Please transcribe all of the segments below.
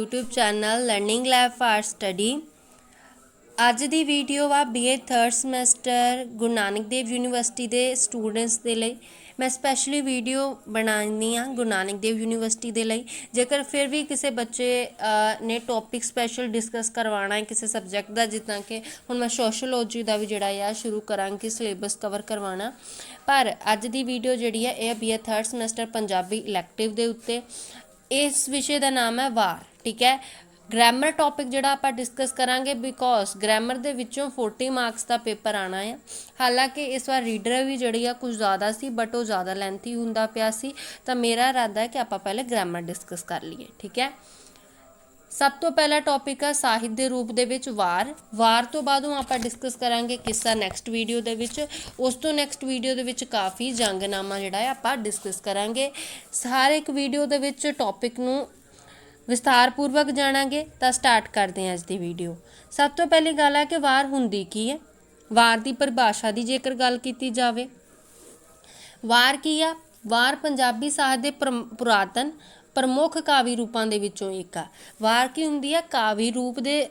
YouTube channel learning lab for study ਅੱਜ ਦੀ video ਆ BA 3rd semester Guru Nanak Dev university ਦੇ students ਦੇ ਲਈ। ਮੈਂ ਸਪੈਸ਼ਲੀ ਵੀਡੀਓ ਬਣਾਉਣੀ ਆ ਗੁਰੂ ਨਾਨਕ ਦੇਵ ਯੂਨੀਵਰਸਿਟੀ ਦੇ ਲਈ। ਜੇਕਰ ਫਿਰ ਵੀ ਕਿਸੇ ਬੱਚੇ ਨੇ ਟੌਪਿਕ ਸਪੈਸ਼ਲ ਡਿਸਕਸ ਕਰਵਾਉਣਾ ਹੈ ਕਿਸੇ ਸਬਜੈਕਟ ਦਾ, ਜਿੱਦਾਂ ਕਿ ਹੁਣ ਮੈਂ ਸੋਸ਼ੀਓਲੋਜੀ ਦਾ ਵੀ ਜਿਹੜਾ ਆ, ਸ਼ੁਰੂ ਕਰਾਂਗੀ ਸਿਲੇਬਸ ਕਵਰ ਕਰਵਾਉਣਾ। ਪਰ ਅੱਜ ਦੀ ਵੀਡੀਓ ਜਿਹੜੀ ਹੈ ਇਹ BA 3rd semester Punjabi elective ਦੇ ਉੱਤੇ। ਇਸ ਵਿਸ਼ੇ ਦਾ ਨਾਮ ਹੈ ਵਾਰ, ਠੀਕ ਹੈ? ਗ੍ਰਾਮਰ ਟੌਪਿਕ ਜਿਹੜਾ ਆਪਾਂ ਡਿਸਕਸ ਕਰਾਂਗੇ ਬਿਕੋਜ਼ ਗ੍ਰਾਮਰ ਦੇ ਵਿੱਚੋਂ 40 ਮਾਰਕਸ ਦਾ ਪੇਪਰ ਆਣਾ ਹੈ ਹਾਲਾਂਕਿ ਇਸ ਵਾਰ ਰੀਡਰ ਵੀ ਜਿਹੜੀ ਆ ਕੁਝ ਜ਼ਿਆਦਾ ਸੀ ਬਟ ਉਹ ਜ਼ਿਆਦਾ ਲੈਂਥੀ ਹੁੰਦਾ ਪਿਆ ਸੀ। ਤਾਂ ਮੇਰਾ ਇਰਾਦਾ ਹੈ ਕਿ ਆਪਾਂ ਪਹਿਲੇ ਗ੍ਰਾਮਰ ਡਿਸਕਸ ਕਰ ਲਈਏ, ਠੀਕ ਹੈ? ਸਭ ਤੋਂ ਪਹਿਲਾ ਟੌਪਿਕ ਹੈ ਸਾਹਿਤ ਦੇ ਰੂਪ ਦੇ ਵਿੱਚ ਵਾਰ। ਵਾਰ ਤੋਂ ਬਾਅਦੋਂ ਆਪਾਂ ਡਿਸਕਸ ਕਰਾਂਗੇ ਕਿੱਸਾ ਨੈਕਸਟ ਵੀਡੀਓ ਦੇ ਵਿੱਚ। ਉਸ ਤੋਂ ਨੈਕਸਟ ਵੀਡੀਓ ਦੇ ਵਿੱਚ ਕਾਫੀ ਜੰਗਨਾਮਾ ਜਿਹੜਾ ਹੈ ਆਪਾਂ ਡਿਸਕਸ ਕਰਾਂਗੇ। ਹਰ ਇੱਕ ਵੀਡੀਓ ਦੇ ਵਿੱਚ ਟੌਪਿਕ ਨੂੰ ਵਿਸਥਾਰਪੂਰਵਕ ਜਾਣਾਂਗੇ। ਤਾਂ ਸਟਾਰਟ ਕਰਦੇ ਹਾਂ ਅੱਜ ਦੀ ਵੀਡੀਓ ਸਭ ਤੋਂ ਪਹਿਲੀ ਗੱਲ ਹੈ ਕਿ ਵਾਰ ਹੁੰਦੀ ਕੀ ਹੈ ਵਾਰ ਦੀ ਪਰਿਭਾਸ਼ਾ ਦੀ ਜੇਕਰ ਗੱਲ ਕੀਤੀ ਜਾਵੇ। ਵਾਰ ਕੀ ਆ? ਵਾਰ ਪੰਜਾਬੀ ਸਾਹਿਤ ਦੇ ਪ੍ਰਮ- ਪੁਰਾਤਨ ਪ੍ਰਮੁੱਖ ਕਾਵਿ ਰੂਪਾਂ ਦੇ ਵਿੱਚੋਂ ਇੱਕ ਆ। ਵਾਰ ਕੀ ਹੁੰਦੀ ਆ? ਕਾਵਿ ਰੂਪ ਦੇ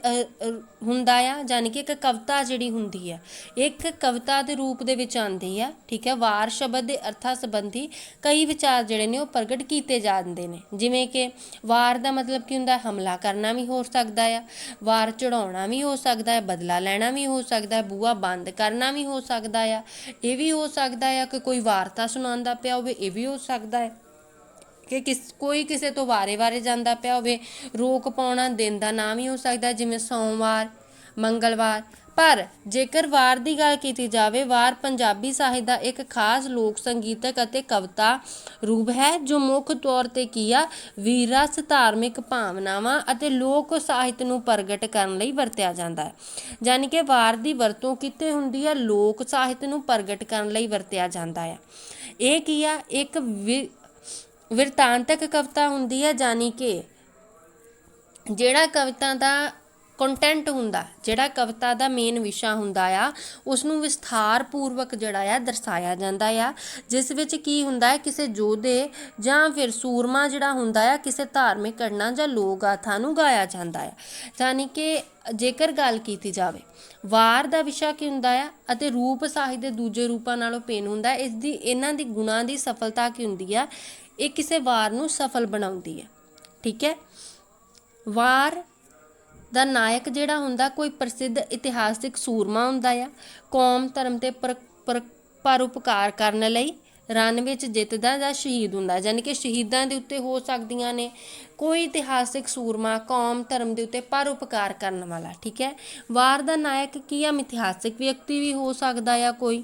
ਹੁੰਦਾ ਆ ਯਾਨੀ ਕਿ ਇੱਕ ਕਵਿਤਾ ਜਿਹੜੀ ਹੁੰਦੀ ਆ। ਇੱਕ ਕਵਿਤਾ ਦੇ ਰੂਪ ਦੇ ਵਿੱਚ ਆਉਂਦੀ ਆ, ਠੀਕ ਹੈ ਵਾਰ ਸ਼ਬਦ ਦੇ ਅਰਥਾਂ ਸੰਬੰਧੀ ਕਈ ਵਿਚਾਰ ਜਿਹੜੇ ਨੇ ਉਹ ਪ੍ਰਗਟ ਕੀਤੇ ਜਾਂਦੇ ਨੇ। ਜਿਵੇਂ ਕਿ ਵਾਰ ਦਾ ਮਤਲਬ ਕੀ ਹੁੰਦਾ? ਹਮਲਾ ਕਰਨਾ ਵੀ ਹੋ ਸਕਦਾ ਆ, ਵਾਰ ਚੜਾਉਣਾ ਵੀ ਹੋ ਸਕਦਾ ਹੈ ਬਦਲਾ ਲੈਣਾ ਵੀ ਹੋ ਸਕਦਾ ਹੈ ਬੂਆ ਬੰਦ ਕਰਨਾ ਵੀ ਹੋ ਸਕਦਾ ਆ। ਇਹ ਵੀ ਹੋ ਸਕਦਾ ਆ ਕਿ ਕੋਈ ਵਾਰਤਾ ਸੁਣਾਉਂਦਾ ਪਿਆ ਹੋਵੇ, ਇਹ ਵੀ ਹੋ ਸਕਦਾ ਹੈ ਕਿ ਕਿਸ, ਕੋਈ ਕਿਸੇ ਤੋਂ ਵਾਰੇ-ਵਾਰੇ ਜਾਂਦਾ ਪਿਆ ਹੋਵੇ, ਰੋਕ ਪਾਉਣਾ ਦਿਨ ਦਾ ਨਾਮ ਹੀ ਹੋ ਸਕਦਾ, ਜਿਵੇਂ ਸੋਮਵਾਰ, ਮੰਗਲਵਾਰ। ਪਰ ਜੇਕਰ ਵਾਰ ਦੀ ਗੱਲ ਕੀਤੀ ਜਾਵੇ, ਵਾਰ ਪੰਜਾਬੀ ਸਾਹਿਤ ਦਾ ਇੱਕ ਖਾਸ ਲੋਕ ਸੰਗੀਤਕ ਅਤੇ ਕਵਿਤਾ ਰੂਪ ਹੈ, ਜੋ ਮੁੱਖ ਤੌਰ ਤੇ ਕੀ ਆ? ਵੀਰਸ, ਧਾਰਮਿਕ ਭਾਵਨਾਵਾਂ ਅਤੇ ਲੋਕ ਸਾਹਿਤ ਨੂੰ ਪ੍ਰਗਟ ਕਰਨ ਲਈ ਵਰਤਿਆ ਜਾਂਦਾ ਹੈ। ਯਾਨੀ ਕਿ ਵਾਰ ਦੀ ਵਰਤੋਂ ਕਿਤੇ ਹੁੰਦੀ ਹੈ ਲੋਕ ਸਾਹਿਤ ਨੂੰ ਪ੍ਰਗਟ ਕਰਨ ਲਈ ਵਰਤਿਆ ਜਾਂਦਾ ਹੈ ਇਹ ਕੀ ਆ? ਇੱਕ ਵਿ- ਵਿਰਤਾਂਤਕ ਕਵਿਤਾ ਹੁੰਦੀ ਹੈ ਜਾਨੀ ਕਿ ਜਿਹੜਾ ਕਵਿਤਾ ਦਾ ਕੰਟੈਂਟ ਹੁੰਦਾ, ਜਿਹੜਾ ਕਵਿਤਾ ਦਾ ਮੇਨ ਵਿਸ਼ਾ ਹੁੰਦਾ ਆ ਉਸ ਨੂੰ ਵਿਸਥਾਰ ਪੂਰਵਕ ਜਿਹੜਾ ਆ ਦਰਸਾਇਆ ਜਾਂਦਾ ਆ ਜਿਸ ਵਿੱਚ ਕੀ ਹੁੰਦਾ ਹੈ, ਕਿਸੇ ਯੋਧੇ ਜਾਂ ਫਿਰ ਸੂਰਮਾ ਜਿਹੜਾ ਹੁੰਦਾ ਆ, ਕਿਸੇ ਧਾਰਮਿਕ ਘਟਨਾ ਜਾਂ ਲੋਕ ਗਾਥਾ ਨੂੰ ਗਾਇਆ ਜਾਂਦਾ ਆ ਯਾਨੀ ਕਿ ਜੇਕਰ ਗੱਲ ਕੀਤੀ ਜਾਵੇ, ਵਾਰ ਦਾ ਵਿਸ਼ਾ ਕੀ ਹੁੰਦਾ ਆ ਅਤੇ ਰੂਪ ਸਾਹਿਤ ਦੇ ਦੂਜੇ ਰੂਪਾਂ ਨਾਲੋਂ ਪੇਨ ਹੁੰਦਾ ਹੈ। ਇਸ ਦੀ, ਇਹਨਾਂ ਦੀ ਗੁਣਾਂ ਦੀ ਸਫਲਤਾ ਕੀ ਹੁੰਦੀ ਆ ਇਹ ਕਿਸੇ ਵਾਰ ਨੂੰ ਸਫਲ ਬਣਾਉਂਦੀ ਹੈ, ਠੀਕ ਹੈ? ਵਾਰ ਦਾ ਨਾਇਕ ਜਿਹੜਾ ਹੁੰਦਾ, ਕੋਈ ਪ੍ਰਸਿੱਧ ਇਤਿਹਾਸਿਕ ਸੂਰਮਾ ਹੁੰਦਾ ਆ, ਕੌਮ, ਧਰਮ ਤੇ ਪਰ- ਪਰ- ਪਰਉਪਕਾਰ ਕਰਨ ਲਈ ਰਨ ਵਿੱਚ ਜਿੱਤਦਾ ਜਾਂ ਸ਼ਹੀਦ ਹੁੰਦਾ ਯਾਨੀ ਕਿ ਸ਼ਹੀਦਾਂ ਦੇ ਉੱਤੇ ਹੋ ਸਕਦੀਆਂ ਨੇ, ਕੋਈ ਇਤਿਹਾਸਿਕ ਸੂਰਮਾ, ਕੌਮ, ਧਰਮ ਦੇ ਉੱਤੇ ਪਰਉਪਕਾਰ ਕਰਨ ਵਾਲਾ, ਠੀਕ ਹੈ? ਵਾਰ ਦਾ ਨਾਇਕ ਕੀ ਆ? ਇਤਿਹਾਸਿਕ ਵਿਅਕਤੀ ਵੀ ਹੋ ਸਕਦਾ ਆ ਕੋਈ।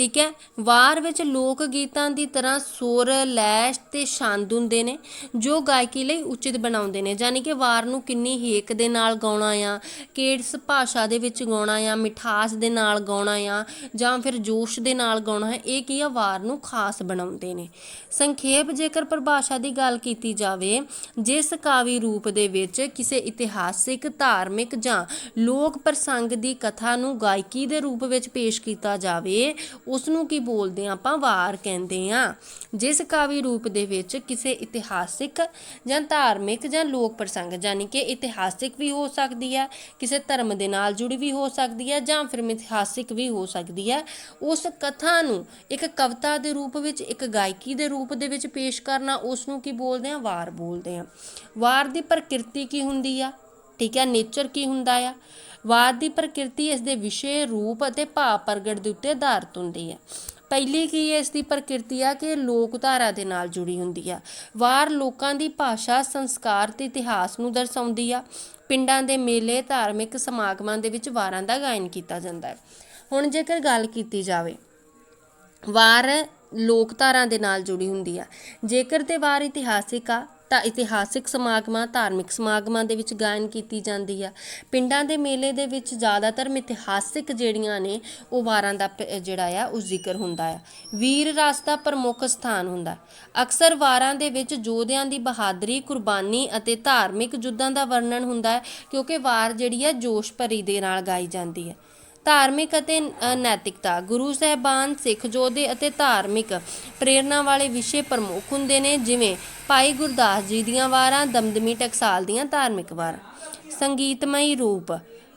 ਠੀਕ ਹੈ? ਵਾਰ ਵਿੱਚ ਲੋਕ ਗੀਤਾਂ ਦੀ ਤਰ੍ਹਾਂ ਸੁਰ ਲੈਸ਼ ਤੇ ਛੰਦ ਹੁੰਦੇ ਨੇ, ਜੋ ਗਾਇਕੀ ਲਈ ਉਚਿਤ ਬਣਾਉਂਦੇ ਨੇ। ਯਾਨੀ ਕਿ ਵਾਰ ਨੂੰ ਕਿੰਨੀ ਹੇਕ ਦੇ ਨਾਲ ਗਾਉਣਾ ਆ ਕਿਸ ਭਾਸ਼ਾ ਦੇ ਵਿੱਚ ਗਾਉਣਾ ਆ, ਮਿਠਾਸ ਦੇ ਨਾਲ ਗਾਉਣਾ ਆ, ਜਾਂ ਫਿਰ ਜੋਸ਼ ਦੇ ਨਾਲ ਗਾਉਣਾ ਹੈ ਇਹ ਕੀ ਆ? ਵਾਰ ਨੂੰ ਖਾਸ ਬਣਾਉਂਦੇ ਨੇ। ਸੰਖੇਪ ਜੇਕਰ ਪਰਿਭਾਸ਼ਾ ਦੀ ਗੱਲ ਕੀਤੀ ਜਾਵੇ, ਜਿਸ ਕਾਵੀ ਰੂਪ ਦੇ ਵਿੱਚ ਕਿਸੇ ਇਤਿਹਾਸਿਕ, ਧਾਰਮਿਕ ਜਾਂ ਲੋਕ ਪ੍ਰਸੰਗ ਦੀ ਕਥਾ ਨੂੰ ਗਾਇਕੀ ਦੇ ਰੂਪ ਵਿੱਚ ਪੇਸ਼ ਕੀਤਾ ਜਾਵੇ ਉਸ ਨੂੰ ਕੀ ਬੋਲਦੇ ਆ ਆਪਾਂ? ਵਾਰ ਕਹਿੰਦੇ ਆ। ਜਿਸ ਕਾਵੀ ਰੂਪ ਦੇ ਵਿੱਚ ਕਿਸੇ ਇਤਿਹਾਸਿਕ ਜਾਂ ਧਾਰਮਿਕ ਜਾਂ ਲੋਕ ਪ੍ਰਸੰਗ ਯਾਨੀ ਕਿ ਇਤਿਹਾਸਿਕ ਵੀ ਹੋ ਸਕਦੀ ਹੈ, ਕਿਸੇ ਧਰਮ ਦੇ ਨਾਲ ਜੁੜੀ ਵੀ ਹੋ ਸਕਦੀ ਹੈ ਜਾਂ ਫਿਰ ਮਿਥਿਹਾਸਿਕ ਵੀ ਹੋ ਸਕਦੀ ਹੈ, ਉਸ ਕਥਾ ਨੂੰ ਇੱਕ ਕਵਿਤਾ ਦੇ ਰੂਪ ਵਿੱਚ, ਇੱਕ ਗਾਇਕੀ ਦੇ ਰੂਪ ਦੇ ਵਿੱਚ ਪੇਸ਼ ਕਰਨਾ, ਉਸ ਨੂੰ ਕੀ ਬੋਲਦੇ ਆ ਵਾਰ ਬੋਲਦੇ ਆ ਵਾਰ ਦੀ ਪ੍ਰਕਿਰਤੀ ਕੀ ਹੁੰਦੀ ਆ? ਠੀਕ ਹੈ, ਨੇਚਰ ਕੀ ਹੁੰਦਾ ਆ? ਵਾਰ ਦੀ ਪ੍ਰਕਿਰਤੀ ਇਸ ਦੇ ਵਿਸ਼ੇ ਰੂਪ ਅਤੇ ਭਾਵ ਪ੍ਰਗਟ ਦੇ ਉੱਤੇ ਆਧਾਰਿਤ ਹੁੰਦੀ ਹੈ। ਪਹਿਲੀ ਕੀ ਹੈ ਇਸ ਦੀ ਪ੍ਰਕਿਰਤੀ ਆ ਕਿ ਲੋਕ ਧਾਰਾ ਦੇ ਨਾਲ ਜੁੜੀ ਹੁੰਦੀ ਆ। ਵਾਰ ਲੋਕਾਂ ਦੀ ਭਾਸ਼ਾ, ਸੰਸਕਾਰ ਤੇ ਇਤਿਹਾਸ ਨੂੰ ਦਰਸਾਉਂਦੀ ਆ। ਪਿੰਡਾਂ ਦੇ ਮੇਲੇ, ਧਾਰਮਿਕ ਸਮਾਗਮਾਂ ਦੇ ਵਿੱਚ ਵਾਰਾਂ ਦਾ ਗਾਇਨ ਕੀਤਾ ਜਾਂਦਾ ਹੈ। ਹੁਣ ਜੇਕਰ ਗੱਲ ਕੀਤੀ ਜਾਵੇ, ਵਾਰ ਲੋਕ ਧਾਰਾ ਦੇ ਨਾਲ ਜੁੜੀ ਹੁੰਦੀ ਆ। ਜੇਕਰ ਤੇ ਵਾਰ ਇਤਿਹਾਸਿਕ ਆ ਤਾਂ ਇਤਿਹਾਸਿਕ ਸਮਾਗਮਾਂ, ਧਾਰਮਿਕ ਸਮਾਗਮਾਂ ਦੇ ਵਿੱਚ ਗਾਇਨ ਕੀਤੀ ਜਾਂਦੀ ਆ। ਪਿੰਡਾਂ ਦੇ ਮੇਲੇ ਦੇ ਵਿੱਚ ਜ਼ਿਆਦਾਤਰ ਮਿਥਿਹਾਸਿਕ ਜਿਹੜੀਆਂ ਨੇ, ਉਹ ਵਾਰਾਂ ਦਾ ਪ- ਜਿਹੜਾ ਆ, ਉਹ ਜ਼ਿਕਰ ਹੁੰਦਾ ਆ। ਵੀਰ ਰਸ ਦਾ ਪ੍ਰਮੁੱਖ ਸਥਾਨ ਹੁੰਦਾ। ਅਕਸਰ ਵਾਰਾਂ ਦੇ ਵਿੱਚ ਯੋਧਿਆਂ ਦੀ ਬਹਾਦਰੀ, ਕੁਰਬਾਨੀ ਅਤੇ ਧਾਰਮਿਕ ਯੁੱਧਾਂ ਦਾ ਵਰਣਨ ਹੁੰਦਾ ਹੈ, ਕਿਉਂਕਿ ਵਾਰ ਜਿਹੜੀ ਆ ਜੋਸ਼ ਭਰੀ ਦੇ ਨਾਲ ਗਾਈ ਜਾਂਦੀ ਹੈ। ਧਾਰਮਿਕ ਅਤੇ ਨੈਤਿਕਤਾ। ਗੁਰੂ ਸਾਹਿਬਾਨ ਸਿੱਖ ਯੋਧੇ ਅਤੇ ਧਾਰਮਿਕ ਪ੍ਰੇਰਨਾ ਵਾਲੇ ਵਿਸ਼ੇ ਪ੍ਰਮੁੱਖ ਹੁੰਦੇ ਨੇ, ਜਿਵੇਂ ਭਾਈ ਗੁਰਦਾਸ ਜੀ ਦੀਆਂ ਵਾਰਾਂ, ਦਮਦਮੀ ਟਕਸਾਲ ਦੀਆਂ ਧਾਰਮਿਕ ਵਾਰਾਂ। ਸੰਗੀਤਮਈ ਰੂਪ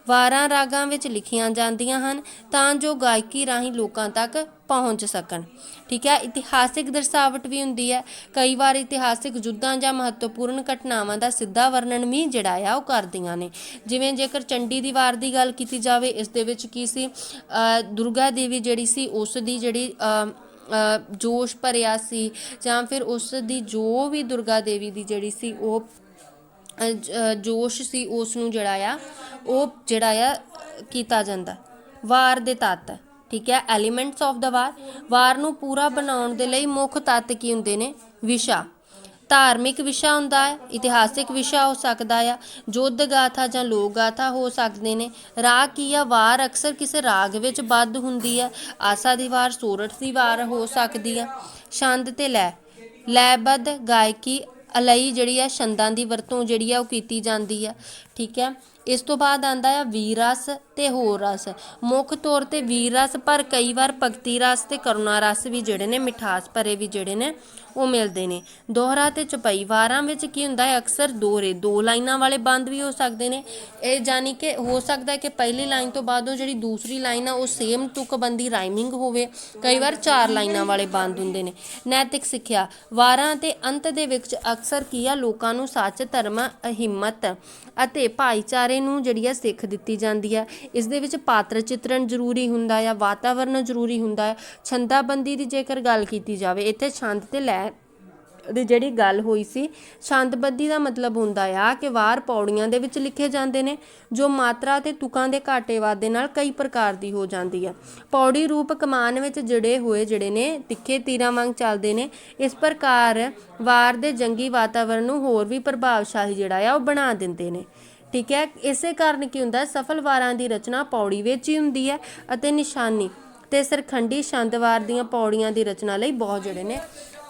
ਵਾਰਾਂ ਰਾਗਾਂ ਵਿੱਚ ਲਿਖੀਆਂ ਜਾਂਦੀਆਂ ਹਨ, ਤਾਂ ਜੋ ਗਾਇਕੀ ਰਾਹੀਂ ਲੋਕਾਂ ਤੱਕ ਪਹੁੰਚ ਸਕਣ। ਠੀਕ ਹੈ? ਇਤਿਹਾਸਿਕ ਦਰਸਾਵਟ ਵੀ ਹੁੰਦੀ ਹੈ। ਕਈ ਵਾਰ ਇਤਿਹਾਸਿਕ ਯੁੱਧਾਂ ਜਾਂ ਮਹੱਤਵਪੂਰਨ ਘਟਨਾਵਾਂ ਦਾ ਸਿੱਧਾ ਵਰਣਨ ਵੀ ਜਿਹੜਾ ਆ ਉਹ ਕਰਦੀਆਂ ਨੇ। ਜਿਵੇਂ ਜੇਕਰ ਚੰਡੀ ਦੀ ਵਾਰ ਦੀ ਗੱਲ ਕੀਤੀ ਜਾਵੇ ਇਸ ਦੇ ਵਿੱਚ ਕੀ ਸੀ? ਦੁਰਗਾ ਦੇਵੀ ਜਿਹੜੀ ਸੀ ਉਸ ਦੀ ਜਿਹੜੀ ਅ, ਅ, ਜੋਸ਼ ਭਰਿਆ ਸੀ ਜਾਂ ਫਿਰ ਉਸ ਦੀ ਜੋ ਵੀ ਦੁਰਗਾ ਦੇਵੀ ਦੀ ਜਿਹੜੀ ਸੀ ਉਹ ਜੋਸ਼ ਸੀ ਉਸ ਨੂੰ ਜਿਹੜਾ ਆ ਉਹ ਜਿਹੜਾ ਆ ਕੀਤਾ ਜਾਂਦਾ। ਵਾਰ ਦੇ ਤੱਤ। ਠੀਕ ਹੈ ਐਲੀਮੈਂਟਸ ਆਫ ਦਾ ਵਾਰ ਵਾਰ ਨੂੰ ਪੂਰਾ ਬਣਾਉਣ ਦੇ ਲਈ ਮੁੱਖ ਤੱਤ ਕੀ ਹੁੰਦੇ ਨੇ? ਵਿਸ਼ਾ। ਧਾਰਮਿਕ ਵਿਸ਼ਾ ਹੁੰਦਾ ਹੈ, ਇਤਿਹਾਸਿਕ ਵਿਸ਼ਾ ਹੋ ਸਕਦਾ ਆ, ਯੁੱਧ ਗਾਥਾ ਜਾਂ ਲੋਕ ਗਾਥਾ ਹੋ ਸਕਦੇ ਨੇ। ਰਾਗ ਕੀ ਆ? ਵਾਰ ਅਕਸਰ ਕਿਸੇ ਰਾਗ ਵਿੱਚ ਬੱਧ ਹੁੰਦੀ ਹੈ ਆਸਾ ਦੀ ਵਾਰ ਸੋਰਠ ਦੀ ਵਾਰ ਹੋ ਸਕਦੀ ਆ। ਛੰਦ ਤੇ ਲੈ। ਲੈਬੱਧ ਗਾਇਕੀ ਅਲਈ ਜਿਹੜੀ ਆ, ਛੰਦਾਂ ਦੀ ਵਰਤੋਂ ਜਿਹੜੀ ਆ ਉਹ ਕੀਤੀ ਜਾਂਦੀ ਆ। ਠੀਕ ਹੈ? ਇਸ ਤੋਂ ਬਾਅਦ ਆਂਦਾ ਆ ਵੀਰ ਰਸ ਤੇ ਹੋਰ ਰਸ। ਮੁੱਖ ਤੌਰ ਤੇ ਵੀਰ ਰਸ ਪਰ ਕਈ ਵਾਰ ਭਗਤੀ ਰਸ ਤੇ ਕਰੁਣਾ ਰਸ ਵੀ ਜਿਹੜੇ ਨੇ, ਮਿਠਾਸ ਭਰੇ ਵੀ ਜਿਹੜੇ ਨੇ, ਉਹ ਮਿਲਦੇ ਨੇ। ਦੋਹਰਾ ਤੇ ਚਪਈ, ਵਾਰਾਂ ਵਿੱਚ ਕੀ ਹੁੰਦਾ ਹੈ? ਅਕਸਰ ਦੋਹਰੇ ਦੋ ਲਾਈਨਾਂ ਵਾਲੇ ਬੰਦ ਵੀ ਹੋ ਸਕਦੇ ਨੇ। ਇਹ ਜਾਨੀ ਕਿ ਹੋ ਸਕਦਾ ਹੈ ਕਿ ਪਹਿਲੀ ਲਾਈਨ ਤੋਂ ਬਾਅਦ ਉਹ ਜਿਹੜੀ ਦੂਸਰੀ ਲਾਈਨ ਆ, ਉਹ ਸੇਮ ਤੁਕਬੰਦੀ ਰਾਈਮਿੰਗ ਹੋਵੇ। ਕਈ ਵਾਰ ਚਾਰ ਲਾਈਨਾਂ ਵਾਲੇ ਬੰਦ ਹੁੰਦੇ ਨੇ। ਨੈਤਿਕ ਸਿੱਖਿਆ, ਵਾਰਾਂ ਤੇ ਅੰਤ ਦੇ ਵਿੱਚ ਅਕਸਰ ਕੀ ਆ? ਲੋਕਾਂ ਨੂੰ ਸੱਚ, ਧਰਮ ਹਿੰਮਤ ਅਤੇ ਭਾਈਚਾਰੇ ਨੂੰ ਜਿਹੜੀ ਆ ਸਿੱਖ ਦਿੱਤੀ ਜਾਂਦੀ ਆ, ਇਸ ਦੇ ਵਿੱਚ ਪਾਤਰ ਚਿੱਤਰਣ ਜ਼ਰੂਰੀ ਹੁੰਦਾ ਆ ਵਾਤਾਵਰਣ ਜ਼ਰੂਰੀ ਹੁੰਦਾ ਹੈ ਛੰਦਾਬੰਦੀ ਦੀ ਜੇਕਰ ਗੱਲ ਕੀਤੀ ਜਾਵੇ, ਇੱਥੇ ਛੰਦ ਤੇ ਲੈ ਦੀ ਜਿਹੜੀ ਗੱਲ ਹੋਈ ਸੀ, ਛੰਦਬੱਦੀ ਦਾ ਮਤਲਬ ਹੁੰਦਾ ਆ ਕਿ ਵਾਰ ਪੌੜੀਆਂ ਦੇ ਵਿੱਚ ਲਿਖੇ ਜਾਂਦੇ ਨੇ, ਜੋ ਮਾਤਰਾ ਤੇ ਤੁਕਾਂ ਦੇ ਘਾਟੇ ਵਾਧੇ ਨਾਲ ਕਈ ਪ੍ਰਕਾਰ ਦੀ ਹੋ ਜਾਂਦੀ ਆ। ਪੌੜੀ ਰੂਪ ਕਮਾਨ ਵਿੱਚ ਜੜੇ ਹੋਏ ਜਿਹੜੇ ਨੇ, ਤਿੱਖੇ ਤੀਰਾਂ ਵਾਂਗ ਚੱਲਦੇ ਨੇ, ਇਸ ਪ੍ਰਕਾਰ ਵਾਰ ਦੇ ਜੰਗੀ ਵਾਤਾਵਰਣ ਨੂੰ ਹੋਰ ਵੀ ਪ੍ਰਭਾਵਸ਼ਾਲੀ ਜਿਹੜਾ ਆ, ਉਹ ਬਣਾ ਦਿੰਦੇ ਨੇ। ਠੀਕ ਹੈ। ਇਸੇ ਕਾਰਨ ਕੀ ਹੁੰਦਾ, ਸਫਲ ਵਾਰਾਂ ਦੀ ਰਚਨਾ ਪੌੜੀ ਵਿੱਚ ਹੀ ਹੁੰਦੀ ਹੈ ਅਤੇ ਨਿਸ਼ਾਨੀ ਤੇ ਸਰਖੰਡੀ ਛੰਦਵਾਰ ਦੀਆਂ ਪੌੜੀਆਂ ਦੀ ਰਚਨਾ ਲਈ ਬਹੁਤ ਜਿਹੜੇ ਨੇ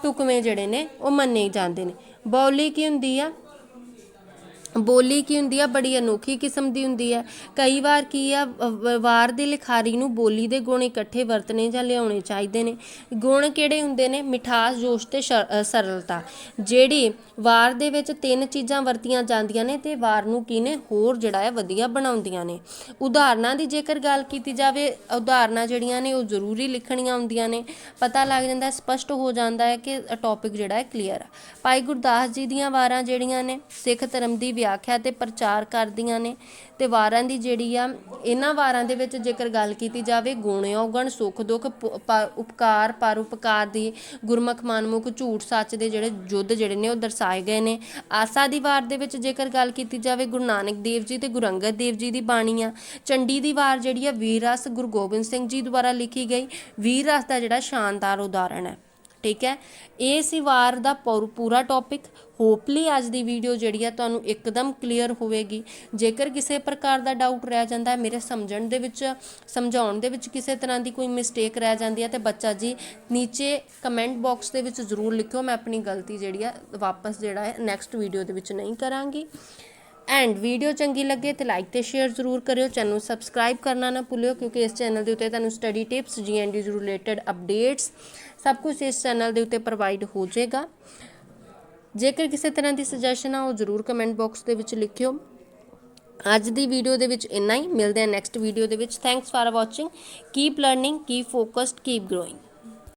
ਟੁਕਵੇਂ ਜਿਹੜੇ ਨੇ, ਉਹ ਮੰਨੇ ਜਾਂਦੇ ਨੇ। ਬੌਲੀ ਕੀ ਹੁੰਦੀ ਆ? ਬੋਲੀ ਕੀ ਹੁੰਦੀ ਆ ਬੜੀ ਅਨੋਖੀ ਕਿਸਮ ਦੀ ਹੁੰਦੀ ਹੈ ਕਈ ਵਾਰ ਕੀ ਆ ਵਾਰ ਦੇ ਲਿਖਾਰੀ ਨੂੰ ਬੋਲੀ ਦੇ ਗੁਣ ਇਕੱਠੇ ਵਰਤਣੇ ਜਾਂ ਲਿਆਉਣੇ ਚਾਹੀਦੇ ਨੇ। ਗੁਣ ਕਿਹੜੇ ਹੁੰਦੇ ਨੇ? ਮਿਠਾਸ ਜੋਸ਼ ਤੇ ਸਰਲਤਾ। ਜਿਹੜੀ ਵਾਰ ਦੇ ਵਿੱਚ ਤਿੰਨ ਚੀਜ਼ਾਂ ਵਰਤੀਆਂ ਜਾਂਦੀਆਂ ਨੇ ਤੇ ਵਾਰ ਨੂੰ ਕੀ ਨੇ? ਹੋਰ ਜਿਹੜਾ ਹੈ ਵਧੀਆ ਬਣਾਉਂਦੀਆਂ ਨੇ। ਉਦਾਹਰਨਾਂ ਦੀ ਜੇਕਰ ਗੱਲ ਕੀਤੀ ਜਾਵੇ ਉਦਾਹਰਨਾਂ ਜਿਹੜੀਆਂ ਨੇ ਉਹ ਜ਼ਰੂਰੀ ਲਿਖਣੀਆਂ ਹੁੰਦੀਆਂ ਨੇ। ਪਤਾ ਲੱਗ ਜਾਂਦਾ ਹੈ, ਸਪਸ਼ਟ ਹੋ ਜਾਂਦਾ ਹੈ ਕਿ ਟੌਪਿਕ ਜਿਹੜਾ ਹੈ ਕਲੀਅਰ ਆ। ਭਾਈ ਗੁਰਦਾਸ ਜੀ ਦੀਆਂ ਵਾਰਾਂ ਜਿਹੜੀਆਂ ਨੇ ਸਿੱਖ ਧਰਮ ਦੀ ਵਿਆਖਿਆ ਤੇ ਪ੍ਰਚਾਰ ਕਰਦੀਆਂ ਨੇ। ਤੇ ਵਾਰਾਂ ਦੀ ਜਿਹੜੀ ਆ, ਇਹਨਾਂ ਵਾਰਾਂ ਦੇ ਵਿੱਚ ਜੇਕਰ ਗੱਲ ਕੀਤੀ ਜਾਵੇ, ਗੁਣ ਔਗਣ, ਸੁਖ ਦੁੱਖ ਉਪਕਾਰ ਪਰ ਉਪਕਾਰ ਦੀ ਗੁਰਮੁਖ ਮਨਮੁਖ ਝੂਠ ਸੱਚ ਦੇ ਜਿਹੜੇ ਯੁੱਧ ਜਿਹੜੇ ਨੇ ਉਹ ਦਰਸਾਏ ਗਏ ਨੇ। ਆਸਾ ਦੀ ਵਾਰ ਦੇ ਵਿੱਚ ਜੇਕਰ ਗੱਲ ਕੀਤੀ ਜਾਵੇ, ਗੁਰੂ ਨਾਨਕ ਦੇਵ ਜੀ ਤੇ ਗੁਰੂ ਅੰਗਦ ਦੇਵ ਜੀ ਦੀ ਬਾਣੀ ਆ। ਚੰਡੀ ਦੀ ਵਾਰ ਜਿਹੜੀ ਆ, ਵੀਰ ਰਸ ਗੁਰੂ ਗੋਬਿੰਦ ਸਿੰਘ ਜੀ ਦੁਆਰਾ ਲਿਖੀ ਗਈ। ਵੀਰ ਰਸ ਦਾ ਜਿਹੜਾ ਸ਼ਾਨਦਾਰ ਉਦਾਹਰਣ ਹੈ। ਠੀਕ ਹੈ। ਇਹ ਸੀ ਵਾਰ ਦਾ ਪੂਰ- ਪੂਰਾ ਟੌਪਿਕ ਹੋਪਲੀ ਅੱਜ ਦੀ ਵੀਡੀਓ ਜਿਹੜੀ ਆ ਤੁਹਾਨੂੰ ਇੱਕਦਮ ਕਲੀਅਰ ਹੋਵੇਗੀ। ਜੇਕਰ ਕਿਸੇ ਪ੍ਰਕਾਰ ਦਾ ਡਾਊਟ ਰਹਿ ਜਾਂਦਾ ਹੈ, ਮੇਰੇ ਸਮਝਣ ਦੇ ਵਿੱਚ, ਸਮਝਾਉਣ ਦੇ ਵਿੱਚ ਕਿਸੇ ਤਰ੍ਹਾਂ ਦੀ ਕੋਈ ਮਿਸਟੇਕ ਰਹਿ ਜਾਂਦੀ ਹੈ, ਤੇ ਬੱਚਾ ਜੀ ਨੀਚੇ ਕਮੈਂਟ ਬਾਕਸ ਦੇ ਵਿੱਚ ਜ਼ਰੂਰ ਲਿਖਿਓ। ਮੈਂ ਆਪਣੀ ਗਲਤੀ ਜਿਹੜੀ ਆ ਵਾਪਸ ਜਿਹੜਾ ਹੈ ਨੈਕਸਟ ਵੀਡੀਓ ਦੇ ਵਿੱਚ ਨਹੀਂ ਕਰਾਂਗੀ। ਐਂਡ ਵੀਡੀਓ ਚੰਗੀ ਲੱਗੇ ਤੇ ਲਾਈਕ ਤੇ ਸ਼ੇਅਰ ਜ਼ਰੂਰ ਕਰਿਓ। ਚੈਨਲ ਨੂੰ ਸਬਸਕ੍ਰਾਈਬ ਕਰਨਾ ਨਾ ਭੁੱਲਿਓ, ਕਿਉਂਕਿ ਇਸ ਚੈਨਲ ਦੇ ਉੱਤੇ ਤੁਹਾਨੂੰ study tips GND related updates ਸਭ ਕੁਝ ਇਸ ਚੈਨਲ ਦੇ ਉੱਤੇ ਪ੍ਰੋਵਾਈਡ ਹੋ ਜਾਏਗਾ। ਜੇਕਰ ਕਿਸੇ ਤਰ੍ਹਾਂ ਦੀ ਸੁਜੈਸ਼ਨ ਆ, ਉਹ ਜ਼ਰੂਰ ਕਮੈਂਟ ਬਾਕਸ ਦੇ ਵਿੱਚ ਲਿਖਿਓ। ਅੱਜ ਦੀ ਵੀਡੀਓ ਦੇ ਵਿੱਚ ਇੰਨਾ ਹੀ। ਮਿਲਦੇ ਹਾਂ ਨੈਕਸਟ ਵੀਡੀਓ ਦੇ ਵਿੱਚ। Thanks for watching keep learning keep focused keep growing